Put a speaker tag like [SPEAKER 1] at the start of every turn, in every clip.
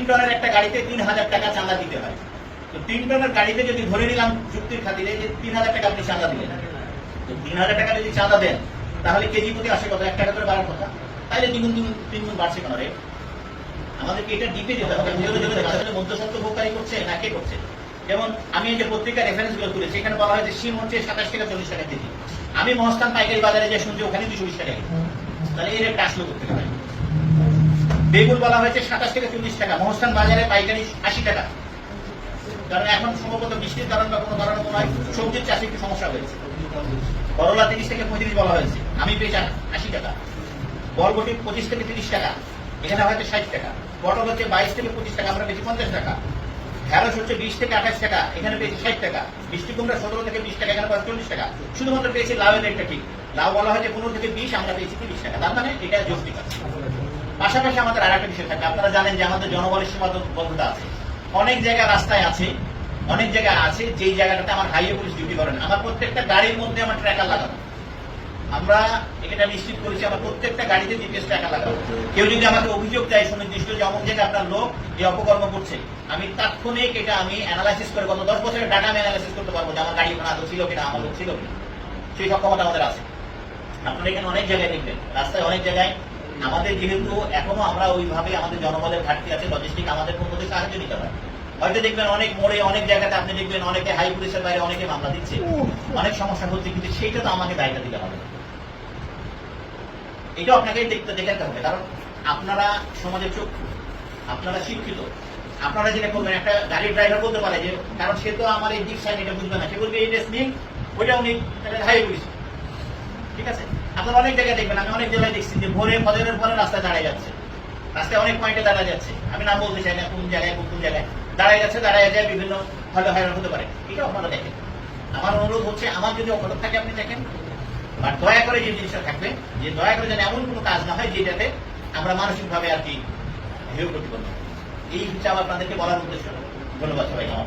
[SPEAKER 1] তিন টনের একটা গাড়িতে তিন হাজার টাকা চাঁদা দিতে হয়। তো তিন টনের গাড়িতে যদি ধরে নিলাম চুক্তির খাতিরে যে তিন হাজার টাকা আপনি চাঁদা দিলেন। তো তিন হাজার টাকা যদি চাঁদা দেন, তাহলে কেজি প্রতি আসে কত? এক টাকা করে বাড়ার কথা। তাইলে দ্বিগুণ তিন তিন গুণ বাড়ছে কেন রে? আমাদেরকে এটা ডিপে যেতে হবে। জোরে জোরে দেখা যাচ্ছে মধ্যস্বত্ব ভোগকারী করছে, না কে করছে? যেমন আমি এই যে পত্রিকা রেফারেন্সগুলো তুলেছি, এখানে বলা হয় যে সিম হচ্ছে সাতাশ টাকা চল্লিশ টাকা কেজি। আমি মহস্থান পাইকারি বাজারে যে শুনছি, ওখানে দুশো বিশ টাকা। তাহলে এই রেটটা আসলো করতে পারে বেগুন বলা হয়েছে সাতাশ থেকে চল্লিশ টাকা, মহস্থান বাজারে পাইকারি আশি টাকা। কারণ এখন সম্ভবত বৃষ্টির কারণ বা কোনো কারণে হয়, সবজির চাষে একটু সমস্যা হয়েছে। করলা তিরিশ থেকে পঁয়ত্রিশ বলা হয়েছে, আমি পেয়েছি আশি টাকা। বরবটি পঁচিশ থেকে তিরিশ টাকা, এখানে হয়তো ষাট টাকা। পটল হচ্ছে বাইশ থেকে পঁচিশ টাকা, আমরা পেয়েছি পঞ্চাশ টাকা। ঢেঁড়স হচ্ছে বিশ থেকে আঠাশ টাকা, এখানে পেয়েছি ষাট টাকা। মিষ্টি কুমড়া সতেরো থেকে বিশ টাকা, এখানে পাওয়া চল্লিশ টাকা। শুধুমাত্র পেয়েছি লাউয়ের রেটটা ঠিক। লাউ বলা হয়েছে পনেরো থেকে বিশ, আমরা পেয়েছি তিরিশ টাকা। তার মানে এটা যৌক্তিক পাশাপাশি আমাদের আর একটা বিষয় থাকে। আপনারা জানেন যে আমাদের জনবলের সীমাবদ্ধতা আছে। অনেক জায়গায় রাস্তায় আছে, অনেক জায়গায় আছে, যেই জায়গাটাতে আমার হাইওয়ে পুলিশ ডিউটি করেন। আমার প্রত্যেকটা গাড়ির মধ্যে আমার ট্র্যাকার লাগানো। আমরা এটা নিশ্চিত করেছি, আমার প্রত্যেকটা গাড়িতে জিপিএস ট্র্যাকার লাগানো কেউ যদি আমাকে অভিযোগ দেয় সুনির্দিষ্ট যে অমুক জায়গায় আপনার লোক এই অপকর্ম করছে, আমি তাৎক্ষণিক এটা আমি অ্যানালাইসিস করে গত দশ বছরের ডাটা আমি অ্যানালাইসিস করতে পারব যে আমার গাড়ি ওখানে আদৌ ছিল কিনা, আমার লোক ছিল কিনা। সেই সক্ষমতা আমাদের আছে। আপনারা এখানে অনেক জায়গায় দেখবেন। রাস্তায় অনেক জায়গায় আমাদের যেহেতু এখনও আমরা ওইভাবে আমাদের জনবলের ঘাটতি আছে লজিস্টিক আমাদের কোন মধ্যে সাহায্য নিতে হয়। হয়তো দেখবেন অনেক মোড়ে অনেক জায়গাতে আপনি দেখবেন অনেকে হাই পুলিশের বাইরে অনেকে মামলা দিচ্ছে। অনেক সমস্যা হচ্ছে কিন্তু সেইটা তো আমাকে দায়িত্ব দিতে হবে। এটা আপনাকে দেখতে দেখাতে হবে কারণ আপনারা সমাজের চক্ষু আপনারা শিক্ষিত। আপনারা যেটা করবেন একটা গাড়ির ড্রাইভার বলতে পারে যে কারণ সে তো আমার এই দিক সাইড এটা বুঝবে না। সে বলবে এই ড্রেস নিন ওইটাও নিন হাই পুলিশ। ঠিক আছে? আপনারা অনেক জায়গায় দেখবেন, আমি অনেক জায়গায় দেখছি যে ভোরে, ফজরের পরে রাস্তায় দাঁড়িয়ে যাচ্ছে। রাস্তায় অনেক পয়েন্টে দাঁড়ায় যাচ্ছে। আমি না বলতে চাই না কোন জায়গায়, কোন কোন জায়গায়। দাঁড়ায় যাচ্ছে, দাঁড়ায় যায়, বিভিন্ন হয়তো হয়রান হতে পারে। এটা আপনারা দেখেন। আমার অনুরোধ হচ্ছে, আমার যদি অপরাধ থাকে, আপনি দেখেন। আর দয়া করে যে জিনিসটা থাকবে, যে দয়া করে যেন এমন কোনো কাজ না হয় যেটাতে আমরা মানসিকভাবে আর কি প্রতিপন্ন হই। এই হচ্ছে আমার আপনাদেরকে বলার উদ্দেশ্য। ধন্যবাদ সবাই আমার।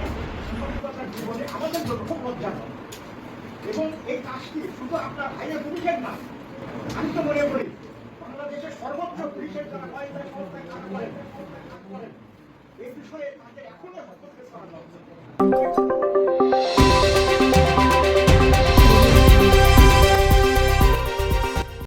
[SPEAKER 2] এবং এই কাজটি শুধু আপনার ভাইয়ের পুলিশের না আমি তো মনে করি বাংলাদেশের সর্বোচ্চ পুলিশের যারা কয়েকটা সংস্থায় কাজ করেন এই বিষয়ে তাদের এখনও হস্তক্ষেপ করা।